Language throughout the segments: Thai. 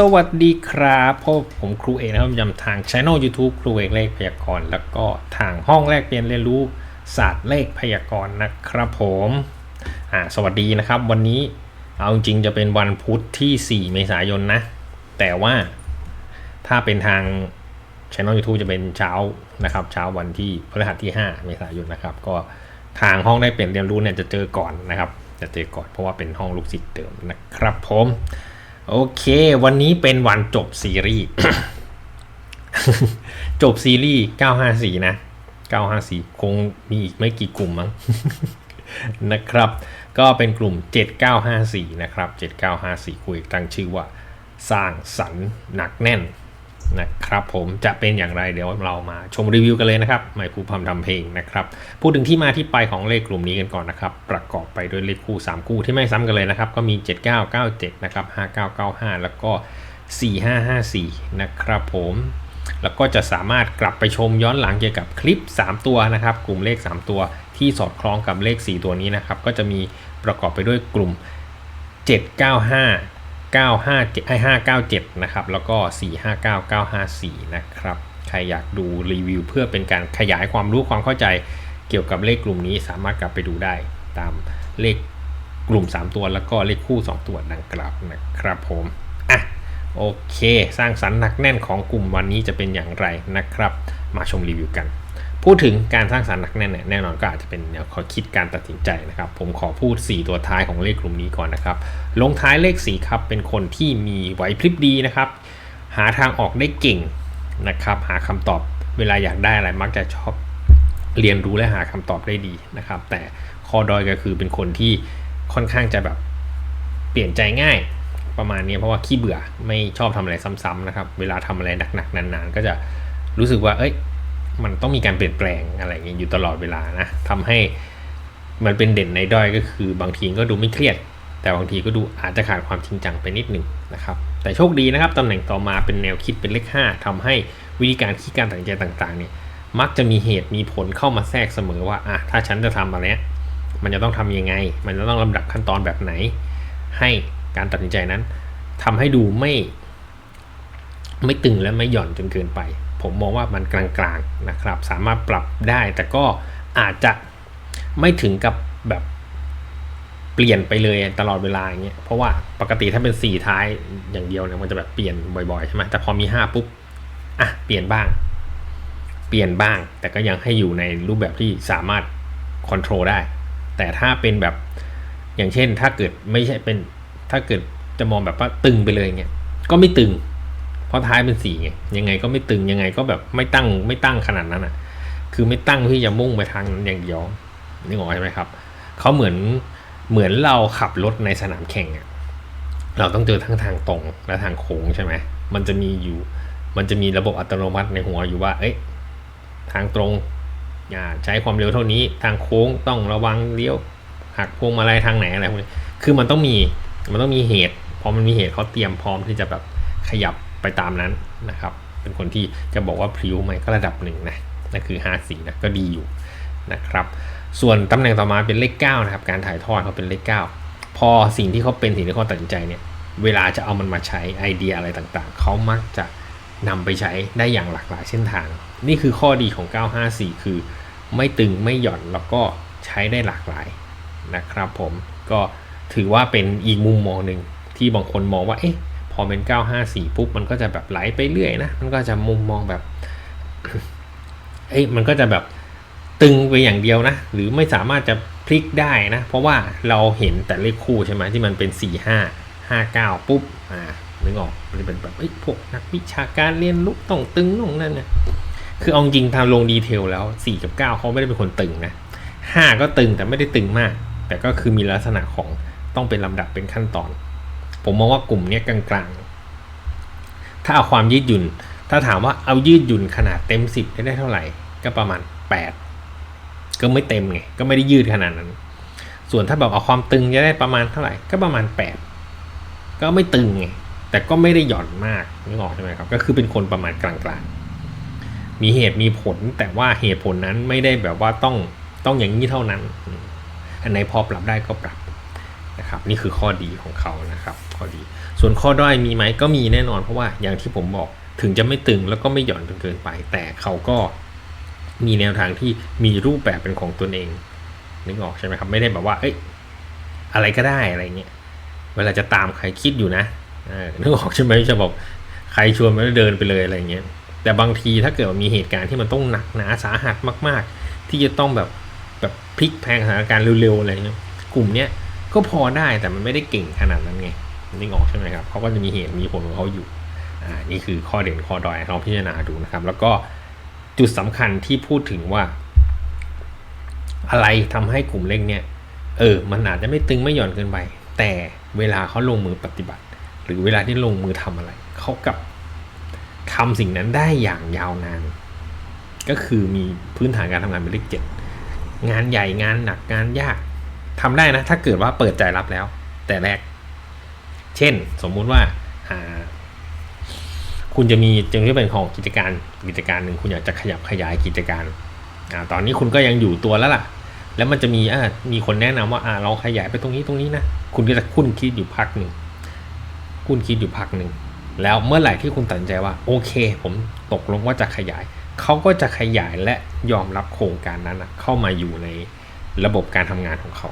สวัสดีครับพบผมครูเอกนะครับยำทางช่อง YouTube ครูเอกเลขพยากรณ์แล้วก็ทางห้องแลกเปลี่ยนเรียนรู้ศาสตร์เลขพยากรณ์นะครับผมอ่าสวัสดีนะครับ วันนี้เอาจริงจะเป็นวันพุธที่ 4 เมษายนนะ แต่ว่าถ้าเป็นทางช่อง YouTube จะเป็นเช้านะครับ เช้าวันที่พฤหัสที่ 5 เมษายนนะครับ ก็ทางห้องได้เปลี่ยนเรียนรู้เนี่ยจะเจอก่อนนะครับ จะเจอก่อนเพราะว่าเป็นห้องลูกศิษย์เดิมนะครับผม โอเค วันนี้เป็นวันจบซีรีส์ จบซีรีส์ 954 นะ 954 คงมีอีกไม่กี่กลุ่มมั้งนะครับ ก็เป็นกลุ่ม 7954 นะครับ 7954 คุยตั้งชื่อว่า สร้างสรรค์หนักแน่น นะครับผมจะเป็นอย่างไรเดี๋ยวเรามาชมรีวิวกันเลยนะครับหมายครูพำทำเพลงนะครับพูดถึงที่มาที่ไปของเลขกลุ่มนี้กันก่อนนะครับ ประกอบไปด้วยเลขคู่ 3 คู่ที่ไม่ซ้ำกันเลยนะครับ ก็มี 7997 นะครับ 5995 แล้วก็ 4554 นะครับผมแล้วก็จะสามารถกลับไปชมย้อนหลังเกี่ยวกับคลิป 3 ตัวนะครับ กลุ่มเลข 3 ตัวที่สอดคล้องกับเลข 4 ตัวนี้นะครับ ก็จะมีประกอบไปด้วยกลุ่ม 795 957ไอ้597 นะครับ แล้วก็ 459 954 นะครับ ใครอยากดูรีวิวเพื่อเป็นการขยายความรู้ความเข้าใจเกี่ยวกับเลขกลุ่มนี้สามารถกลับไปดูได้ตามเลขกลุ่ม 3 ตัวแล้วก็เลขคู่ 2 ตัวดังกล่าวนะครับผมอะโอเค สร้างสรรค์หนักแน่นของกลุ่มวันนี้จะเป็นอย่างไรนะครับ มาชมรีวิวกัน พูดถึงการสร้างสรรค์หนักแน่นเนี่ยแน่นอนก็อาจจะเป็นแนวขอคิดการตัดสินใจนะครับ ผมขอพูด 4 ตัวท้ายของเลขกลุ่มนี้ก่อนนะครับ ลงท้ายเลข4ครับเป็นคนที่มีไหวพริบดีนะครับ หาทางออกได้เก่งนะครับ หาคำตอบเวลาอยากได้อะไรมักจะชอบเรียนรู้และหาคำตอบได้ดีนะครับ แต่ข้อดอยก็คือเป็นคนที่ค่อนข้างจะแบบเปลี่ยนใจง่ายประมาณนี้เพราะว่าขี้เบื่อไม่ชอบทำอะไรซ้ำๆนะครับ เวลาทำอะไรหนักๆนานๆ ก็จะรู้สึกว่าเอ้ย มันต้องมีการเปลี่ยนแปลงอะไรอย่างเงี้ยอยู่ตลอดเวลานะทำให้มันเป็นเด่นในด้อยก็คือบางทีก็ดูไม่เครียด แต่บางทีก็ดูอาจจะขาดความจริงจังไปนิดหนึ่งนะครับแต่โชคดีนะครับตำแหน่งต่อมาเป็นแนวคิดเป็นเลข 5ทำให้วิธีการคิดการตัดสินใจต่างๆเนี่ยมักจะมีเหตุมีผลเข้ามาแทรกเสมอว่าอะถ้าฉันจะทำอะไรเนี้ยมันจะต้องทำยังไง มันจะต้องลำดับขั้นตอนแบบไหน ให้การตัดสินใจนั้นทำให้ดูไม่ ไม่ตึงและไม่หย่อนจนเกินไป ผมมองว่ามันกลางๆนะครับ สามารถปรับได้แต่ก็อาจจะไม่ถึงกับแบบเปลี่ยนไปเลยตลอดเวลาอย่างเงี้ยเพราะว่าปกติถ้าเป็นสี่ท้ายอย่างเดียวเนี่ยมันจะแบบเปลี่ยนบ่อยๆใช่ไหมแต่พอมีห้าปุ๊บอะเปลี่ยนบ้าง เปลี่ยนบ้าง แต่ก็ยังให้อยู่ในรูปแบบที่สามารถคอนโทรลได้ แต่ถ้าเป็นแบบอย่างเช่นถ้าเกิดไม่ใช่เป็นถ้าเกิดจะมองแบบว่าตึงไปเลยเงี้ยก็ไม่ตึง เพราะท้ายเป็นสี่ไงยังไงก็ไม่ตึงยังไงก็แบบไม่ตั้งไม่ตั้งขนาดนั้นอะ คือไม่ตั้งที่จะมุ่งไปทางนั้นอย่างเดียวนึกออกใช่ไหมครับเขาเหมือนเหมือนเราขับรถในสนามแข่งอะเราต้องเจอทั้งทางตรงและทางโค้งใช่ไหมมันจะมีอยู่ มันจะมีระบบอัตโนมัติในหัวอยู่ว่า เอ้ยทางตรงอย่าใช้ความเร็วเท่านี้ ทางโค้งต้องระวังเลี้ยวหักพวงมาลัยทางไหนอะไรพวกนี้คือมันต้องมีมันต้องมีเหตุพอมันมีเหตุเขาเตรียมพร้อมที่จะแบบขยับ ไปตามนั้นนะครับ เป็นคนที่จะบอกว่าพริ้วไหมก็ระดับหนึ่งนะนั่นคือ 5 สีนะก็ดีอยู่นะครับส่วนตำแหน่งต่อมาเป็นเลข9นะครับการถ่ายทอดเขาเป็นเลข 9 พอสิ่งที่เขาเป็นสิ่งที่เขาตัดสินใจเนี่ยเวลาจะเอามันมาใช้ไอเดียอะไรต่างๆ เขามักจะนำไปใช้ได้อย่างหลากหลายเส้นทาง นี่คือข้อดีของ 954 คือ ไม่ตึงไม่หย่อนแล้วก็ใช้ได้หลากหลายนะครับผมก็ถือว่าเป็นอีกมุมมองหนึ่งที่บางคนมองว่าเอ๊ะ พอเป็น 954 ปุ๊บ มันก็จะแบบไหลไปเรื่อยนะ มันก็จะมุมมองแบบ เอ้ย มันก็จะแบบตึงไปอย่างเดียวนะ หรือไม่สามารถจะพลิกได้นะ เพราะว่าเราเห็นแต่เลขคู่ใช่ไหมที่มันเป็น 4 5 5 9 ปุ๊บ อ่า นึกออกมันเป็นแบบ เอ้ย พวกนักวิชาการเรียนรู้ต้องตึงต้องนั่นนะคือเอาจริงทางลงดีเทลแล้ว 4 กับ 9เขาไม่ได้เป็นคนตึงนะ 5 ก็ตึงแต่ไม่ได้ตึงมาก แต่ก็คือมีลักษณะของต้องเป็นลำดับเป็นขั้นตอน ผมมองว่ากลุ่มนี้กลางๆ ถ้าเอาความยืดหยุ่น ถ้าถามว่าเอายืดหยุ่นขนาดเต็ม 10 ได้เท่าไหร่ ก็ประมาณ 8 ก็ไม่เต็มไง ก็ไม่ได้ยืดขนาดนั้น ส่วนถ้าแบบเอาความตึงจะได้ประมาณเท่าไหร่ ก็ประมาณ 8 ก็ไม่ตึงไง แต่ก็ไม่ได้หย่อนมากนึกออกใช่ไหมครับ ก็คือเป็นคนประมาณกลางๆ มีเหตุมีผล แต่ว่าเหตุผลนั้นไม่ได้แบบว่าต้องต้องอย่างนี้เท่านั้น อันไหนพอปรับได้ก็ปรับ นะครับนี่คือข้อดีของเขานะครับข้อดี ส่วนข้อด้อยมีไหมก็มีแน่นอนเพราะว่าอย่างที่ผมบอกถึงจะไม่ตึงแล้วก็ไม่หย่อนจนเกินไป แต่เขาก็มีแนวทางที่มีรูปแบบเป็นของตนเองนึกออกใช่ไหมครับไม่ได้แบบว่าเอ้ยอะไรก็ได้อะไรเงี้ยเวลาจะตามใครคิดอยู่นะนึกออกใช่ไหมจะบอกใครชวนมาเดินไปเลยอะไรเงี้ยแต่บางทีถ้าเกิดมีเหตุการณ์ที่มันต้องหนักหนาสาหัสมาก ๆ ที่จะต้องแบบแบบพลิกแพลงสถานการณ์เร็วๆอะไรเงี้ยกลุ่มเนี้ย ก็พอได้แต่มันไม่ได้เก่งขนาดนั้นไงนึกออกใช่ไหมครับเขาก็จะมีเหตุมีผลของเขาอยู่อ่านี่คือข้อเด่นข้อด้อยลองพิจารณาดูนะครับ แล้วก็จุดสำคัญที่พูดถึงว่า อะไรทำให้กลุ่มเล็กเนี่ยเออ มันอาจจะไม่ตึงไม่หย่อนเกินไป แต่เวลาเขาลงมือปฏิบัติ หรือเวลาที่ลงมือทำอะไร เขากับทำสิ่งนั้นได้อย่างยาวนาน ก็คือมีพื้นฐานการทำงานเป็นเลขเจ็ดงานใหญ่งานหนักงานยาก ทำได้นะ ถ้าเกิดว่าเปิดใจรับแล้ว แต่แรก เช่น สมมุติว่าคุณจะมีจึงที่เป็นของกิจการกิจการหนึ่งคุณอยากจะขยับขยายกิจการอตอนนี้คุณก็ยังอยู่ตัวแล้วล่ะ แล้วมันจะมีมีคนแนะนำว่าอ่าเราขยายไปตรงนี้ตรงนี้นะคุณก็จะคุ้นคิดอยู่พักหนึ่งคุ้นคิดอยู่พักหนึ่งแล้วเมื่อไหร่ที่คุณตัดใจว่าโอเค ผมตกลงว่าจะขยาย เขาก็จะขยายและยอมรับโครงการนั้นนะเข้ามาอยู่ใน ระบบการทำงานของเขา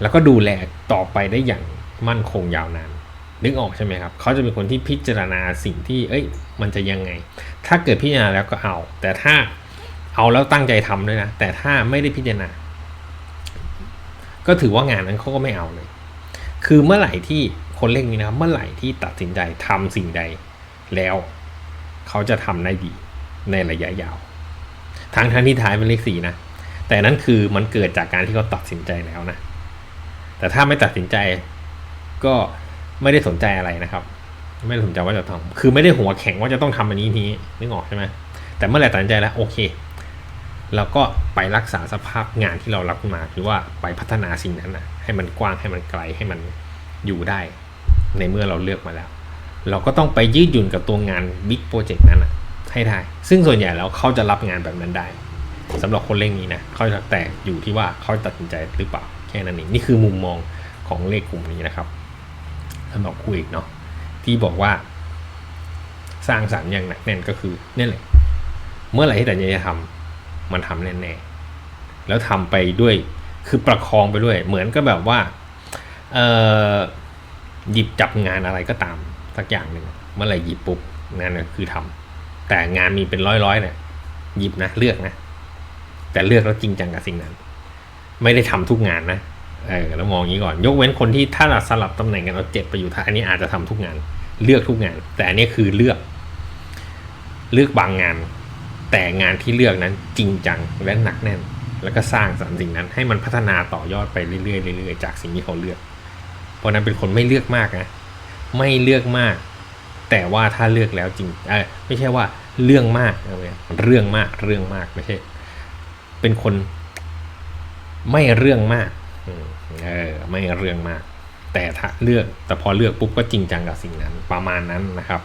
แล้วก็ดูแลต่อไปได้อย่างมั่นคงยาวนานนึกออกใช่ไหมครับ เขาจะเป็นคนที่พิจารณาสิ่งที่เอ้ย มันจะยังไง ถ้าเกิดพิจารณาแล้วก็เอา แต่ถ้าเอาแล้วตั้งใจทำด้วยนะ แต่ถ้าไม่ได้พิจารณา ก็ถือว่างานนั้นเขาก็ไม่เอาเลย คือเมื่อไหร่ที่คนเล่นนี้นะครับ เมื่อไหร่ที่ตัดสินใจทำสิ่งใดแล้ว เขาจะทำได้ดีในระยะยาว ทั้งทั้งที่ท้ายเป็นเลขสี่นะ แต่นั้นคือมันเกิดจากการที่เขาตัดสินใจแล้วนะ แต่ถ้าไม่ตัดสินใจก็ไม่ได้สนใจอะไรนะครับ ไม่ได้สนใจว่าจะทำคือไม่ได้หัวแข็งว่าจะต้องทำอันนี้นี้นึกออกใช่ไหมแต่เมื่อไหร่ตัดสินใจแล้วโอเคเราก็ไปรักษาสภาพงานที่เรารับมาคือว่าไปพัฒนาสิ่งนั้นนะให้มันกว้างให้มันไกลให้มันอยู่ได้ ในเมื่อเราเลือกมาแล้ว เราก็ต้องไปยืดหยุ่นกับตัวงานบิ๊กโปรเจกต์นั้นนะให้ได้ ซึ่งส่วนใหญ่แล้วเขาจะรับงานแบบนั้นได้ สำหรับคนเล่นนี้นะเขาแต่อยู่ที่ว่าเขาตัดสินใจหรือเปล่าแค่นั้นเองนี่คือมุมมองของเลขกลุ่มนี้นะครับสำหรับคุยเนาะที่บอกว่า สร้างสรรค์อย่างหนักแน่นก็คือนี่แหละ เมื่อไหร่ที่แต่จะทำมันทำแน่ๆแล้วทำไปด้วยคือประคองไปด้วย เหมือนก็แบบว่าเออหยิบจับงานอะไรก็ตามสักอย่างหนึ่งเมื่อไหร่หยิบปุ๊บงานก็คือทำแต่งานมีเป็นร้อยๆเนี่ยหยิบนะเลือกนะ แต่เลือกแล้วจริงจังกับสิ่งนั้น ไม่ได้ทำทุกงานนะเออแล้วมองอย่างนี้ก่อน ยกเว้นคนที่ถ้าเราสลับตำแหน่งกันเราเจ็บไปอยู่ท่าอันนี้อาจจะทำทุกงาน เลือกทุกงาน แต่อันนี้คือเลือก เลือกบางงาน แต่งานที่เลือกนั้นจริงจังและหนักแน่น แล้วก็สร้างสรรค์สิ่งนั้น ให้มันพัฒนาต่อยอดไปเรื่อยๆเรื่อยๆจากสิ่งที่เขาเลือก เพราะนั้นเป็นคนไม่เลือกมากนะไม่เลือกมาก แต่ว่าถ้าเลือกแล้วจริงเออไม่ใช่ว่าเรื่องมากเรื่องมากเรื่องมากไม่ใช่ เป็นคนไม่เรื่องมากเออไม่เรื่องมาก แต่ถ้าเลือกแต่พอเลือกปุ๊บก็จริงจังกับสิ่งนั้น ประมาณนั้นนะครับ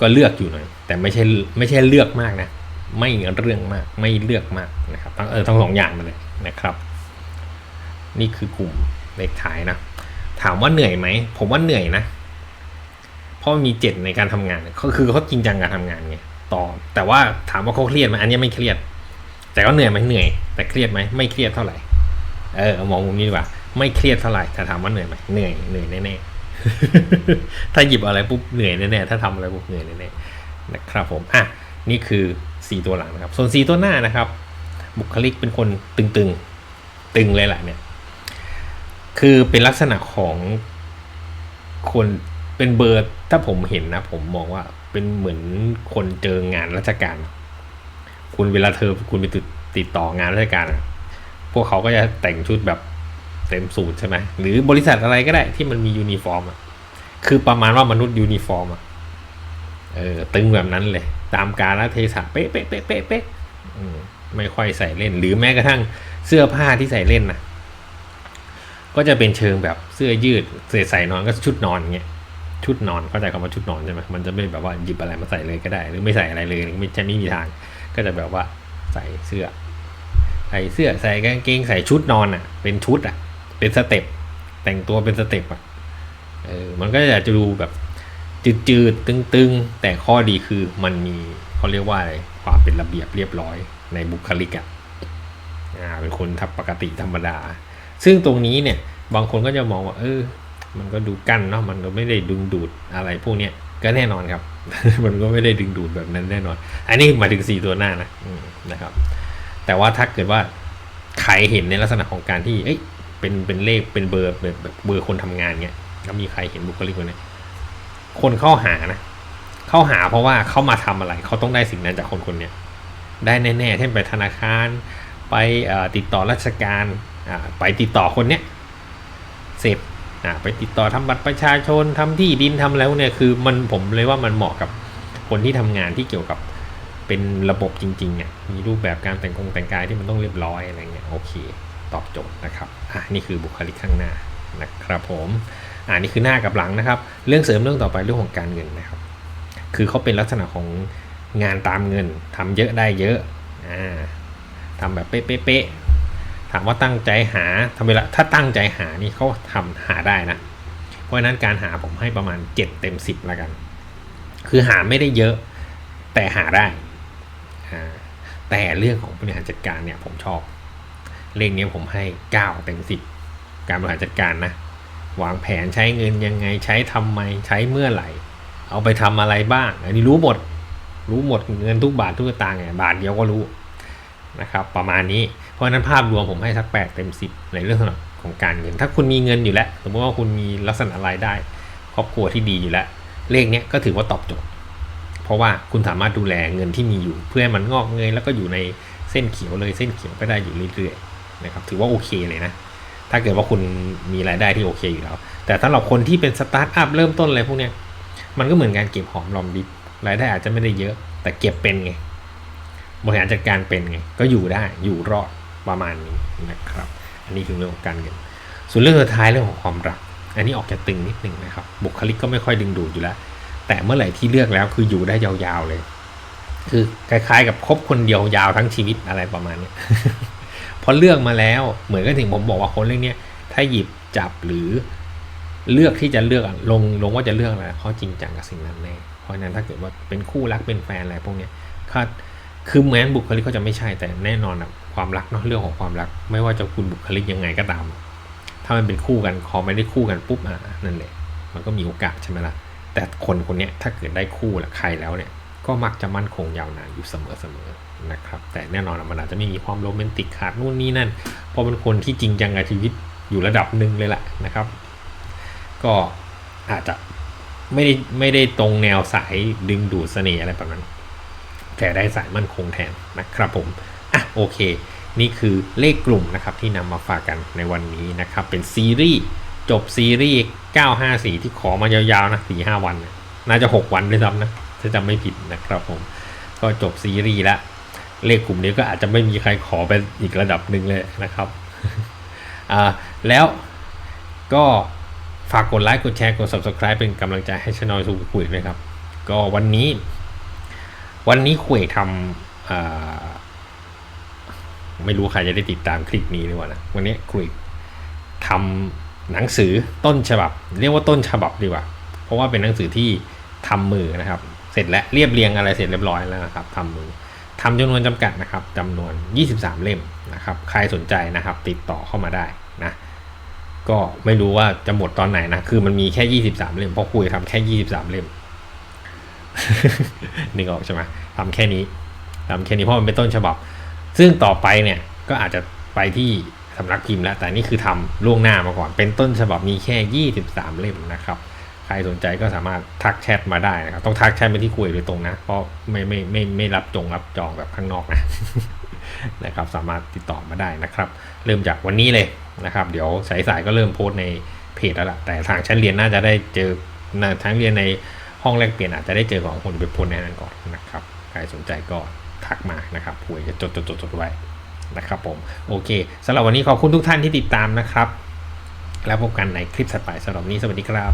ก็เลือกอยู่หน่อย แต่ไม่ใช่ไม่ใช่เลือกมากนะ ไม่เรื่องมาก ไม่เลือกมากนะครับต้งเออทั้งสองอย่างมาเลยนะครับ นี่คือกลุ่มเลขท้ายนะถามว่าเหนื่อยไหมผมว่าเหนื่อยนะเพราะมีเจ็ดในการทำงานเขาคือเขาจริงจังการทำงานไง ต่อ แต่ว่าถามว่าเขาเครียดไหมอันนี้ไม่เครียด แต่ก็เหนื่อยไหมเหนื่อย แต่เครียดไหมไม่เครียดเท่าไหร่ เออมองมุมนี้ดีกว่า ไม่เครียดเท่าไหร่แต่ถามว่าเหนื่อยไหมเหนื่อยเหนื่อยแน่ๆถ้าหยิบอะไรปุ๊บเหนื่อยแน่ๆถ้าทำอะไรปุ๊บเหนื่อยแน่ๆนะครับผมอะนี่คือสี่ตัวหลังนะครับ ส่วนสี่ตัวหน้านะครับ บุคลิกเป็นคนตึงๆตึงเลยแหละเนี่ยคือเป็นลักษณะของคน เป็นเบอร์ถ้าผมเห็นนะ ผมมองว่าเป็นเหมือนคนเจองานราชการ คุณเวลาเธอคุณไปติดติดต่องานราชการอะพวกเขาก็จะแต่งชุดแบบเต็มสูทใช่ไหมหรือบริษัทอะไรก็ได้ที่มันมียูนิฟอร์มอะคือประมาณว่ามนุษย์ยูนิฟอร์มอะเออตึงแบบนั้นเลย ตามกาลเทศะเป๊ะเป๊ะเป๊ะเป๊ะเป๊ะไม่ค่อยใส่เล่น หรือแม้กระทั่งเสื้อผ้าที่ใส่เล่นนะก็จะเป็นเชิงแบบเสื้อยืดเสื้อใส่นอนก็ชุดนอนเงี้ย ชุดนอนเข้าใจคำว่าชุดนอนใช่ไหมมันจะไม่แบบว่าหยิบอะไรมาใส่เลยก็ได้ หรือไม่ใส่อะไรเลยไม่ใช่ไม่มีทาง ก็จะแบบว่าใส่เสื้อ ใส่เสื้อใส่กางเกงใส่ชุดนอนอะ เป็นชุดอะ เป็นสเต็ปแต่งตัวเป็นสเต็ปอะเออมันก็จะดูแบบจืดๆตึงๆ แต่ข้อดีคือมันมีเขาเรียกว่าอะไรความเป็นระเบียบเรียบร้อยในบุคลิกอะอ่าเป็นคนทับปกติธรรมดา ซึ่งตรงนี้เนี่ยบางคนก็จะมองว่า เออ มันก็ดูกั้นเนาะมันก็ไม่ได้ดึงดูดอะไรพวกเนี้ยก็แน่นอนครับ มันก็ไม่ได้ดึงดูดแบบนั้นแน่นอน อันนี้หมายถึงสี่ตัวหน้านะนะครับ แต่ว่าถ้าเกิดว่าใครเห็นในลักษณะของการที่เอ้ยเป็นเป็นเลขเป็นเบอร์แบบแบบเบอร์คนทำงานเนี้ยแล้วมีใครเห็นบุคลิกคนนี้คนเข้าหานะเข้าหาเพราะว่าเขามาทำอะไรเขาต้องได้สิ่งนั้นจากคนคนเนี้ยได้แน่ๆเช่นไปธนาคาร ไปติดต่อราชการไปติดต่อคนเนี้ยเสร็จ อ่าไปติดต่อทำบัตรประชาชนทำที่ดินทำแล้วเนี่ยคือมันผมเลยว่ามันเหมาะกับคนที่ทำงานที่เกี่ยวกับเป็นระบบจริงๆอะมีรูปแบบการแต่งกงแต่งกายที่มันต้องเรียบร้อยอะไรเงี้ยโอเค ตอบโจทย์นะครับอะนี่คือบุคลิกข้างหน้านะครับผมอ่านี่คือหน้ากับหลังนะครับ เรื่องเสริมเรื่องต่อไปเรื่องของการเงินนะครับ คือเขาเป็นลักษณะของงานตามเงินทำเยอะได้เยอะอ่าทำแบบเป๊ะๆ ถามว่าตั้งใจหาทำเวลาถ้าตั้งใจหานี่เขาทำหาได้นะ เพราะฉะนั้นการหาผมให้ประมาณ 7 เต็ม 10แล้วกัน คือหาไม่ได้เยอะแต่หาได้ แต่เรื่องของบริหารจัดการเนี่ยผมชอบเลขนี้ผมให้ 9 เต็ม 10 การบริหารจัดการนะวางแผนใช้เงินยังไงใช้ทำไมใช้เมื่อไหร่ เอาไปทำอะไรบ้าง อันนี้รู้หมดรู้หมดเงินทุกบาททุกตางค์ไงบาทเดียวก็รู้นะครับ ประมาณนี้ ราะนั้นภาพรวมผมให้สัก8เต็ม10ในเรื่องของการเงิน ถ้าคุณมีเงินอยู่แล้ว สมมติว่าคุณมีลักษณะรายได้ ครอบครัวที่ดีอยู่แล้ว เลขเนี้ยก็ถือว่าตอบโจทย์ เพราะว่าคุณสามารถดูแลเงินที่มีอยู่ เพื่อให้มันงอกเงยแล้วก็อยู่ในเส้นเขียวเลยเส้นเขียวก็ได้อยู่เรื่อยๆนะครับถือว่าโอเคเลยนะ ถ้าเกิดว่าคุณมีรายได้ที่โอเคอยู่แล้ว แต่ถ้าเราคนที่เป็นสตาร์ทอัพเริ่มต้นอะไรพวกเนี้ยมันก็เหมือนการเก็บหอมรอมริบรายได้อาจจะไม่ได้เยอะ แต่เก็บเป็นไงบริหารจัดการเป็นไงก็อยู่ได้อยู่รอด ประมาณนี้นะครับ อันนี้คือเรื่องของการเงิน ส่วนเรื่องสุดท้ายเรื่องของความรัก อันนี้ออกจะตึงนิดหนึ่งนะครับ บุคลิกก็ไม่ค่อยดึงดูดอยู่แล้ว แต่เมื่อไหร่ที่เลือกแล้วคืออยู่ได้ยาวๆเลย คือคล้ายๆ กับคบคนเดียวยาวทั้งชีวิตอะไรประมาณนี้พอเลือกมาแล้วเหมือนกับถึงผมบอกว่าคนเรื่องนี้ถ้าหยิบจับหรือเลือกที่จะเลือกลงลงว่าจะเลือกอะไรเขาจริงจังกับสิ่งนั้นแน่เพราะนั้นถ้าเกิดว่าเป็นคู่รักเป็นแฟนอะไรพวกนี้คือแม้นบุคลิกเขาจะไม่ใช่แต่แน่นอนอะ ความรักเนาะเรื่องของความรัก ไม่ว่าจะคุณบุคลิกยังไงก็ตาม ถ้ามันเป็นคู่กันพอไม่ได้คู่กันปุ๊บอะนั่นแหละมันก็มีโอกาสใช่ไหมล่ะแต่คนคนนี้ถ้าเกิดได้คู่ละใครแล้วเนี่ยก็มักจะมั่นคงยาวนานอยู่เสมอๆนะครับแต่แน่นอนมันอาจจะไม่มีความโรแมนติกขาดนู่นนี่นั่นเพราะเป็นคนที่จริงจังกับชีวิตอยู่ระดับหนึ่งเลยแหละนะครับ ก็อาจจะไม่ได้ไม่ได้ตรงแนวสายดึงดูดเสน่ห์อะไรแบบนั้นแต่ได้สายมั่นคงแทนนะครับผม โอเค นี่คือเลขกลุ่มนะครับที่นำมาฝากกันในวันนี้นะครับ เป็นซีรีส์จบซีรีส์ 954 ที่ขอมายาวๆนะ4-5 วันนะน่าจะ 6 วันด้วยซ้ำนะถ้าจำไม่ผิดนะครับผม ก็จบซีรีส์ล้วเลขกลุ่มนี้ก็อาจจะไม่มีใครขอไปอีกระดับหนึ่งเลยนะครับอ่าแล้วก็ฝากกดไลค์กดแชร์กด subscribe เป็นกำลังใจให้ช anel สูคุยด้วยครับ ก็วันนี้ วันนี้คุยทำอ่า ไม่รู้ใครจะได้ติดตามคลิปนี้หรือเปล่านะวันนี้คุยทำหนังสือต้นฉบับ เรียกว่าต้นฉบับดีกว่า เพราะว่าเป็นหนังสือที่ทำมือนะครับ เสร็จแล้วเรียบเรียงอะไรเสร็จเรียบร้อยแล้วนะครับทำมือทำจำนวนจำกัดนะครับจำนวน 23 เล่มนะครับ ใครสนใจนะครับ ติดต่อเข้ามาได้นะ ก็ไม่รู้ว่าจะหมดตอนไหนนะ คือมันมีแค่ 23 เล่มเพราะคุยทำแค่ 23 เล่มนึกออกใช่ไหมทำแค่นี้ทำแค่นี้เพราะมันเป็นต้นฉบับ ซึ่งต่อไปเนี่ยก็อาจจะไปที่สำนักพิมพ์แล้ว แต่นี่คือทำล่วงหน้ามาก่อน เป็นต้นฉบับมีแค่ 23 เล่มนะครับ ใครสนใจก็สามารถทักแชทมาได้นะครับ ต้องทักแชทไปที่คุยโดยตรงนะ เพราะไม่ไม่ไม่ไม่รับจงรับจองแบบข้างนอกนะนะครับ สามารถติดต่อมาได้นะครับ เริ่มจากวันนี้เลยนะครับ เดี๋ยวสายๆก็เริ่มโพสในเพจแล้วล่ะ แต่ทางชั้นเรียนน่าจะได้เจอทางเรียนในห้องแลกเปลี่ยนอาจจะได้เจอของคนไปพสต์ในนั้นก่อนนะครับ ใครสนใจก็ ทักมานะครับควยจะจดจดจดจดไว้นะครับผมโอเคสำหรับวันนี้ขอบคุณทุกท่านที่ติดตามนะครับ แล้วพบกันในคลิปถัดไปสำหรับนี้สวัสดีครับ